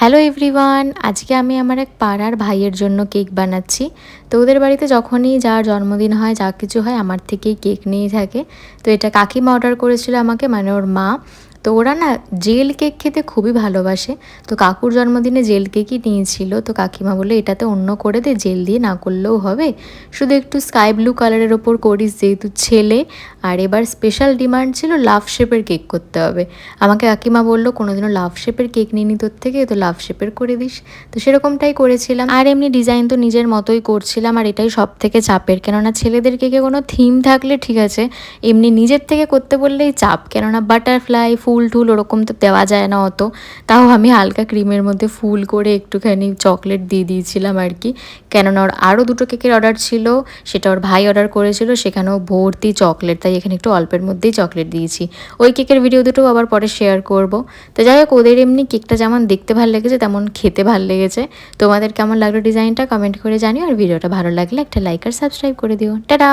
Hello everyone আজকে আমি আমার এক পাড়ার ভাইয়ের জন্য কেক বানাচ্ছি। তো ওদের বাড়িতে যখনই যার জন্মদিন হয়, যা কিছু হয়, আমার থেকেই কেক নিয়ে থাকে। তো এটা কাকিমা অর্ডার করেছিল আমাকে মানে ওর মা। তো ওরা না জেল কেক খেতে খুবই ভালোবাসে। তো কাকুর জন্মদিনে জেল কেকই নিয়েছিল। তো কাকিমা বলে এটাতে অন্য করে দে, জেল দিয়ে না করলেও হবে। শুধু একটু স্কাই ব্লু কালারের ওপর করিস যেহেতু ছেলে। আর এবার স্পেশাল ডিমান্ড ছিল লাভ শেপের কেক করতে হবে। আমাকে কাকিমা বলল, কোনোদিনও লাভ শেপের কেক নিনি তোর থেকে তো লাভ শেপের করে দিস। তো সেরকমটাই করেছিলাম। আর এমনি ডিজাইন তো নিজের মতোই করছিলাম, আর এটাই সব থেকে চাপের। কেননা ছেলেদের কেকে কোনো থিম থাকলে ঠিক আছে, এমনি নিজের থেকে করতে বললেই চাপ। কেননা বাটারফ্লাই ফুল টুল ওরকম তো দেওয়া যায় না অত। তাও আমি হালকা ক্রিমের মধ্যে ফুল করে একটুখানি চকলেট দিয়ে দিয়েছিলাম আর কি। কেননা ওর আরও দুটো কেকের অর্ডার ছিল, সেটা ওর ভাই অর্ডার করেছিল, সেখানেও ভর্তি চকলেট, তাই এখানে একটু অল্পের মধ্যেই চকলেট দিয়েছি। ওই কেকের ভিডিও দুটো আবার পরে শেয়ার করব। তো যাই হোক, ওদের এমনি কেকটা যেমন দেখতে ভালো লেগেছে, তেমন খেতে ভালো লেগেছে। তোমাদের কেমন লাগল ডিজাইনটা কমেন্ট করে জানিও, আর ভিডিওটা ভালো লাগলে একটা লাইক আর সাবস্ক্রাইব করে দিও। টাটা!